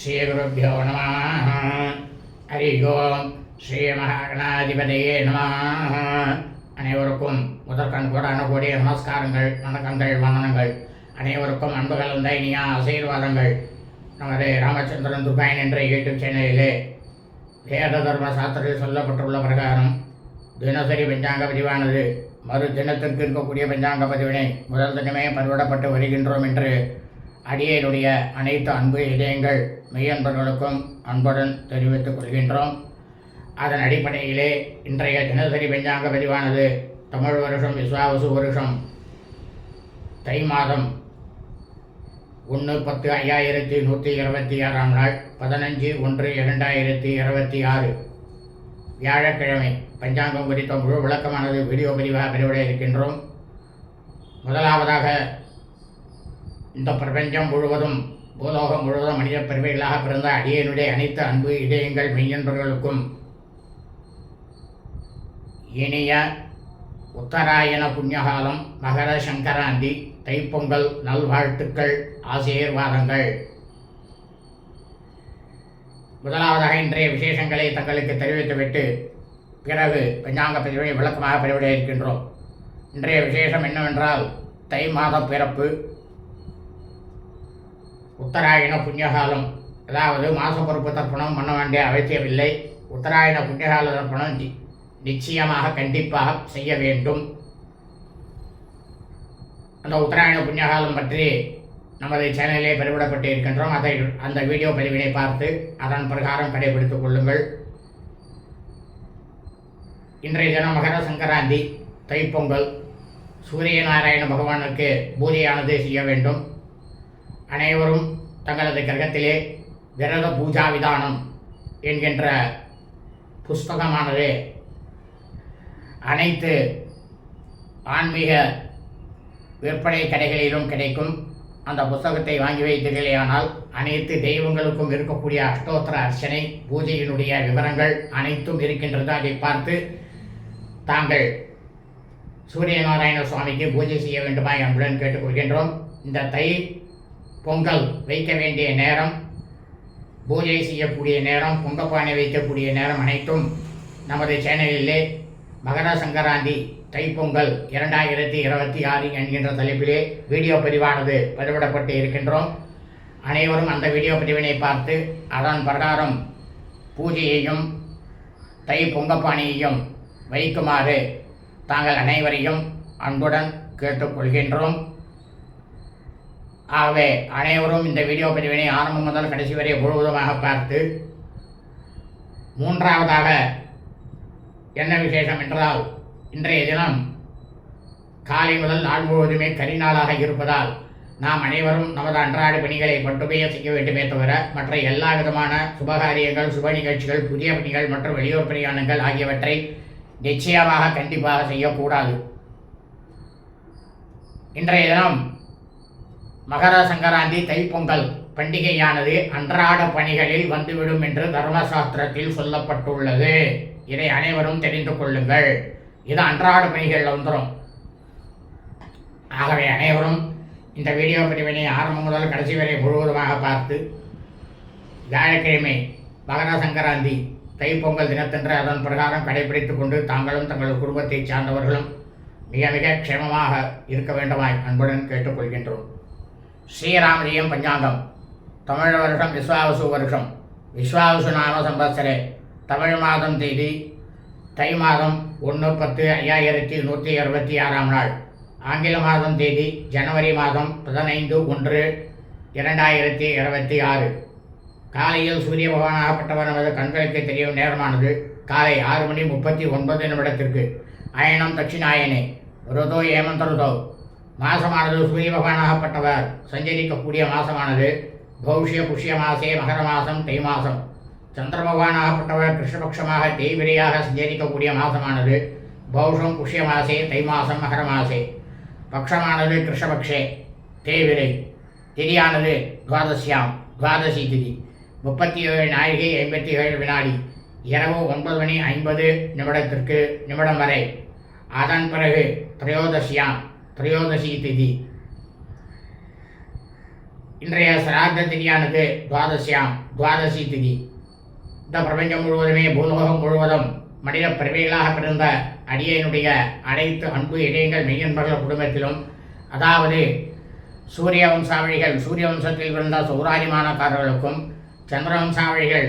ஸ்ரீகுருப்போ நம ஹரி ஓம் ஸ்ரீ மகாகணாதிபதியே நம அனைவருக்கும் முதற்கண் கூட அணுகூடிய நமஸ்காரங்கள் வணக்கங்கள் வந்தனங்கள். அனைவருக்கும் அன்பு கலந்த ஆசீர்வாதங்கள். நமது ராமச்சந்திரன் துபாயின் என்ற யூடியூப் சேனலிலே வேத தர்ம சாஸ்திரத்தில் சொல்லப்பட்டுள்ள பிரகாரம் தினசரி பஞ்சாங்க பதிவானது மறு தினத்திற்கு இருக்கக்கூடிய பஞ்சாங்க பதிவினை முதல் தினமே பதிவிடப்பட்டு வருகின்றோம் என்று அடியனுடைய அனைத்து அன்பு இதயங்கள் மெய்யன்பர்களுக்கும் அன்புடன் தெரிவித்துக் கொள்கின்றோம். அதன் அடிப்படையிலே இன்றைய தினசரி பஞ்சாங்க பதிவானது தமிழ் வருஷம் விஸ்வாவசு வருஷம் தை மாதம் ஒன்று பத்து ஐயாயிரத்தி நூற்றி இருபத்தி ஆறாம் நாள் பதினஞ்சு ஒன்று இரண்டாயிரத்தி இருபத்தி ஆறு. வியாழக்கிழமை பஞ்சாங்கம் குறித்த முழு விளக்கமானது வீடியோ பதிவாக பதிவிட இருக்கின்றோம். முதலாவதாக இந்த பிரபஞ்சம் முழுவதும் பூலோகம் முழுவதும் மனித பெருமைகளாக பிறந்த அடியனுடைய அனைத்து அன்பு இதயங்கள் மெய்யன்பர்களுக்கும் இனிய உத்தராயண புண்ணியகாலம் மகர சங்கராந்தி தைப்பொங்கல் நல்வாழ்த்துக்கள் ஆசீர்வாதங்கள். முதலாவதாக இன்றைய விசேஷங்களை தங்களுக்கு தெரிவித்துவிட்டு பிறகு பஞ்சாங்க பதிவை விளக்கமாக பதிவிட இருக்கின்றோம். இன்றைய விசேஷம் என்னவென்றால் தை மாத பிறப்பு உத்தராயண புண்ணியகாலம். அதாவது மாச பொறுப்பு தர்ப்பணம் பண்ண வேண்டிய அவசியமில்லை. உத்தராயண புண்ணியகால தர்ப்பணம் நிச்சயமாக கண்டிப்பாக செய்ய வேண்டும். அந்த உத்தராயண புண்ணியகாலம் பற்றி நமது சேனலிலே பதிவிடப்பட்டு இருக்கின்றோம் அதை அந்த வீடியோ பதிவினை பார்த்து அதன் பிரகாரம் கடைபிடித்துக் கொள்ளுங்கள். இன்றைய தினம் மகர சங்கராந்தி தைப்பொங்கல். சூரிய நாராயண பகவானுக்கு பூஜையானது செய்ய வேண்டும். அனைவரும் தங்களது கிரகத்திலே விரத பூஜா விதானம் என்கின்ற புஸ்தகமானது. அனைத்து ஆன்மீக விற்பனை கடைகளிலும் கிடைக்கும். அந்த புஸ்தகத்தை வாங்கி வைத்தீர்களேயானால் அனைத்து தெய்வங்களுக்கும் இருக்கக்கூடிய அஷ்டோத்திர அர்ச்சனை பூஜையினுடைய விவரங்கள் அனைத்தும் இருக்கின்றது அதை பார்த்து தாங்கள் சூரிய நாராயண சுவாமிக்கு பூஜை செய்ய வேண்டுமா என்புடன் கேட்டுக்கொள்கின்றோம். இந்த தை பொங்கல் வைக்க வேண்டிய நேரம் பூஜை செய்யக்கூடிய நேரம் பொங்கப்பானை வைக்கக்கூடிய நேரம் அனைத்தும் நமது சேனலிலே மகர சங்கராந்தி தைப்பொங்கல் இரண்டாயிரத்தி இருபத்தி ஆறு என்கின்ற தலைப்பிலே வீடியோ பதிவானது பதிவிடப்பட்டு இருக்கின்றோம். அனைவரும் அந்த வீடியோ பதிவினை பார்த்து அதன் பிரகாரம் பூஜையையும் தை பொங்கப்பானையையும் வைக்குமாறு தாங்கள் அனைவரையும் அன்புடன் கேட்டுக்கொள்கின்றோம். ஆகவே அனைவரும் இந்த வீடியோ பதிவினை ஆரம்பம் முதல் கடைசி வரை முழுவதுமாக பார்த்து மூன்றாவதாக என்ன விசேஷம் என்றால் இன்றைய தினம் காலை முதல் நாள் முழுவதுமே கரிநாளாக இருப்பதால் நாம் அனைவரும் நமது அன்றாட பணிகளை மட்டுமே செய்ய வேண்டுமே தவிர மற்ற எல்லா விதமான சுபகாரியங்கள் சுப நிகழ்ச்சிகள் புதிய பணிகள் மற்றும் வெளியூர் பிரயாணங்கள் ஆகியவற்றை நிச்சயமாக கண்டிப்பாக செய்யக்கூடாது. இன்றைய தினம் மகர சங்கராந்தி தைப்பொங்கல் பண்டிகையானது அன்றாட பணிகளில் வந்துவிடும் என்று தர்மசாஸ்திரத்தில் சொல்லப்பட்டுள்ளது. இதை அனைவரும் தெரிந்து கொள்ளுங்கள். இது அன்றாட பணிகளில் வந்துடும் ஆகவே அனைவரும் இந்த வீடியோ பிரிவினை ஆரம்பம் முதல் கடைசி வரை முழுவதுமாக பார்த்து வியாழக்கிழமை மகர சங்கராந்தி தைப்பொங்கல் தினத்தன்று அதன் பிரகாரம் கடைபிடித்துக் கொண்டு தாங்களும் தங்கள் குடும்பத்தைச் சார்ந்தவர்களும் மிக மிக க்ஷேமமாக இருக்க வேண்டுமாய் அன்புடன் கேட்டுக்கொள்கின்றோம். ஸ்ரீராமஜெயம் பஞ்சாங்கம். தமிழ் வருஷம் விஸ்வாவசு வருஷம். விஸ்வாவசு நாம சம்பத்சரே தமிழ் மாதம் தேதி தை மாதம் ஒன்று பத்து ஐயாயிரத்தி நூற்றி அறுபத்தி ஆறாம் நாள். ஆங்கில மாதம் தேதி ஜனவரி மாதம் பதினைந்து ஒன்று இரண்டாயிரத்தி இருபத்தி ஆறு. காலையில் சூரிய பகவானாகப்பட்டவர் நமது கண்களுக்கு தெரியும் நேரமானது காலை ஆறு மணி முப்பத்தி ஒன்பது நிமிடத்திற்கு. அயனம் தட்சிணாயனே. ருதோ ஏமந்த ருதோ மாசமானது சூரிய பகவானாகப்பட்டவர் சஞ்சரிக்கக்கூடிய மாசமானது பௌஷ்ய புஷ்ய மாசே மகர மாசம் தை மாசம். சந்திர பகவானாகப்பட்டவர் கிருஷ்ணபக்ஷமாக தேய்பிரையாக சஞ்சரிக்கக்கூடிய மாசமானது பௌஷம் புஷ்ய மாசே தை மாசம் மகர மாசே. பக்ஷமானது கிருஷ்ணபக்ஷே தேய்பிரை. திதியானது துவாதசியாம் துவாதசி திதி. முப்பத்தி ஏழு நாழிகை ஐம்பத்தி ஏழு வினாடி. இரவு ஒன்பது மணி ஐம்பது நிமிடத்திற்கு நிமிடம் வரை. அதன் பிறகு திரையோதசியாம். திரையோதசி திதி இன்றைய சிராத்த திதியானது துவாதசியாம் துவாதசி திதி இந்த பிரபஞ்சம் முழுவதுமே பூலோகம் முழுவதும் மனித பிறவிகளாக பிறந்த அடியனுடைய அனைத்து அன்பு இடையங்கள் மெய்யன்பர்கள் குடும்பத்திலும் அதாவது சூரிய வம்சாவழிகள் சூரிய வம்சத்தில் பிறந்த சௌராரிமானக்காரர்களுக்கும் சந்திர வம்சாவழிகள்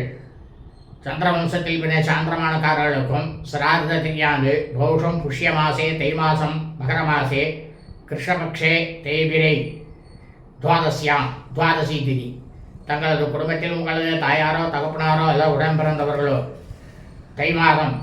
சந்திர வம்சத்தில் பின்ன சாந்திரமானக்காரர்களுக்கும் சிரார்த்த திரியாண்டு பௌஷம் புஷ்ய மாசே தை மாசம் மகர மாசே கிருஷ்ணபக்ஷே தேய்பிரை துவாதசியாம். துவாதசி திதி. தங்களது குடும்பத்தில் உங்களது தாயாரோ தகப்பனாரோ அல்ல உடன்பிறந்தவர்களோ தை மாதம்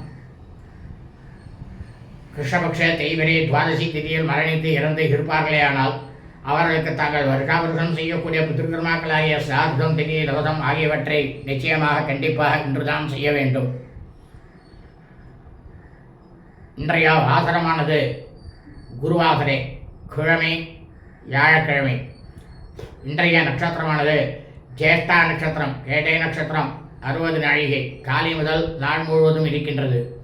கிருஷ்ணபக்ஷ தேய்பிரை துவாதசி திதியில் மரணித்து இறந்து இருப்பார்களேயானால் அவர்களுக்கு தாங்கள் வருஷாவருஷம் செய்யக்கூடிய பித்திருக்கர்மாக்களாகிய சிரார்த்தம் திதி ரவதம் ஆகியவற்றை நிச்சயமாக கண்டிப்பாக இன்றுதான் செய்ய வேண்டும். இன்றைய வாசனமானது குருவாசரே கிழமை வியாழக்கிழமை. இன்றைய நட்சத்திரமானது ஜேஷ்டா நட்சத்திரம் கேட்டை நட்சத்திரம் அறுபது நாழிகை. காலை முதல் நாள் முழுவதும் இருக்கின்றது.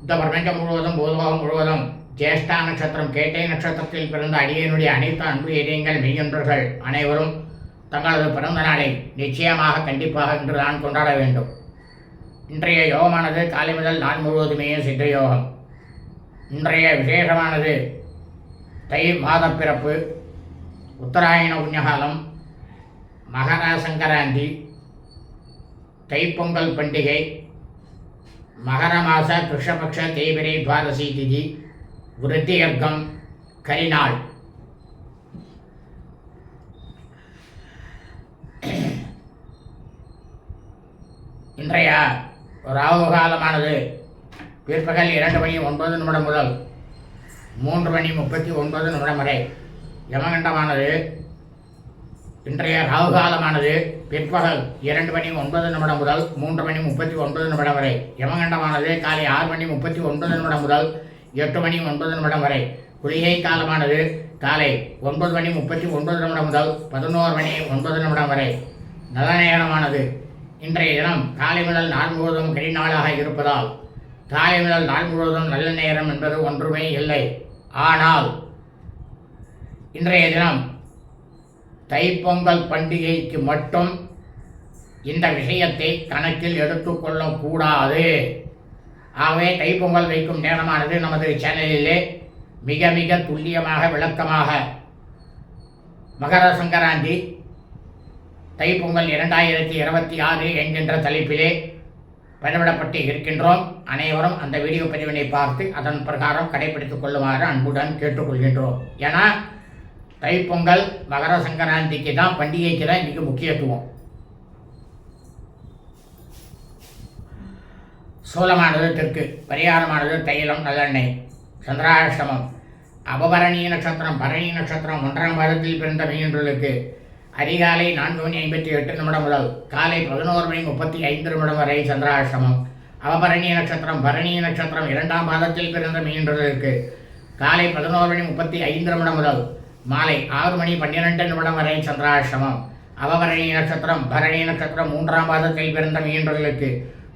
இந்த பிரபஞ்சம் முழுவதும் பூலோகம் முழுவதும் ஜேஷ்டா நட்சத்திரம் கேட்டை நட்சத்திரத்தில் பிறந்த அடியனுடைய அனைத்து அன்பு இதயங்கள் மெய்யொன்றர்கள் அனைவரும் தங்களது பிறந்த நாளை நிச்சயமாக கண்டிப்பாக இன்று நான் கொண்டாட வேண்டும். இன்றைய யோகமானது காலை முதல் நாள் முழுவதுமே சித்த யோகம். இன்றைய விசேஷமானது தை மாத பிறப்பு உத்தராயண புண்ணியகாலம் மகர சங்கராந்தி தைப்பொங்கல் பண்டிகை மகர மாச கிருஷ்ணபக்ஷ தேய்பிரை துவாதசி திதி விருத்தியர்க்கம் கரிநாள். இன்றைய ராகு காலமானது பிற்பகல் இரண்டு மணி ஒன்பது நிமிடம் முதல் மூன்று மணி முப்பத்தி ஒன்பது நிமிடம் வரை யமகண்டமானது. இன்றைய ராகுகாலமானது. பிற்பகல் இரண்டு மணி ஒன்பது நிமிடம் முதல் மூன்று மணி முப்பத்தி ஒன்பது நிமிடம் வரை யமகண்டமானது. காலை ஆறு மணி முப்பத்தி ஒன்பது நிமிடம் முதல் எட்டு மணி ஒன்பது நிமிடம் வரை குளிகை காலமானது. காலை ஒன்பது மணி முப்பத்தி ஒன்பது நிமிடம் முதல் பதினோரு மணி ஒன்பது நிமிடம் வரை நல்ல நேரமானது இன்றைய தினம் காலை முதல் நாள் முழுவதும் கரிநாளாக இருப்பதால் காலை முதல் நாள் முழுவதும் நல்ல நேரம் என்பது ஒன்றுமே இல்லை. ஆனால் இன்றைய தினம் தைப்பொங்கல் பண்டிகைக்கு மட்டும் இந்த விஷயத்தை கணக்கில் எடுத்துக்கொள்ளக்கூடாது. ஆகவே தைப்பொங்கல் வைக்கும் நேரமானது நமது சேனலிலே மிக மிக துல்லியமாக விளக்கமாக. மகர சங்கராந்தி தைப்பொங்கல் இரண்டாயிரத்தி இருபத்தி ஆறு என்கின்ற தலைப்பிலே பதிவிடப்பட்டு இருக்கின்றோம். அனைவரும் அந்த வீடியோ பதிவினை பார்த்து அதன் பிரகாரம் கடைபிடித்துக் கொள்ளுமாறு அன்புடன் கேட்டுக்கொள்கின்றோம். ஏன்னா தைப்பொங்கல் மகர சங்கராந்திக்கு தான் பண்டிகைக்கு தான் மிக முக்கியத்துவம். சூலமானது தெற்கு பரிகாரமானது தைலம் நல்லெண்ணெய் சந்திராஷ்டமம் அபபரணி நட்சத்திரம் பரணி நட்சத்திரம் ஒன்றாம் வாரத்தில் பிறந்த மீன்களுக்கு அதிகாலை நான்கு மணி ஐம்பத்தி எட்டு நிமிடம் முதல் காலை பதினோரு மணி முப்பத்தி ஐந்து நிமிடம் வரை சந்திராஷ்டமம். அவபரணி நட்சத்திரம் பரணி நட்சத்திரம் இரண்டாம் மாதத்தில் பிறந்த மீன்றதற்கு காலை பதினோரு மணி முப்பத்தி ஐந்து நிமிடம் முதல் மாலை ஆறு மணி பன்னிரெண்டு நிமிடம் வரை சந்திராஷ்டமம். அவபரணி நட்சத்திரம் பரணி நட்சத்திரம் மூன்றாம் மாதத்தில் பிறந்த மீன்றதற்கு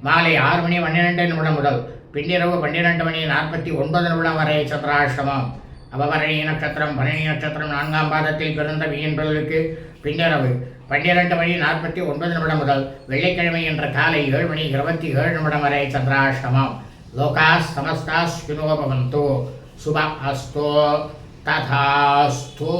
மாலை ஆறு மணி பன்னிரெண்டு நிமிடம் முதல் பின்னிரவு பன்னிரெண்டு மணி நாற்பத்தி ஒன்பது நிமிடம் வரை சந்திராஷ்டமம். அவபரணி நட்சத்திரம் பரணி நட்சத்திரம் நான்காம் பாதத்தில் பிறந்த மீன்பர்களுக்கு பின்னிரவு. பன்னிரண்டு மணி நாற்பத்தி ஒன்பது நிமிடம் முதல் வெள்ளிக்கிழமை என்ற காலை ஏழு மணி இருபத்தி ஏழு நிமிடம் வரை சந்திராஷ்டமம். லோகாஸ் சமஸ்தாஸ் சுனோபவந்தோ சுப அஸ்தோ. ததாஸ்தோ.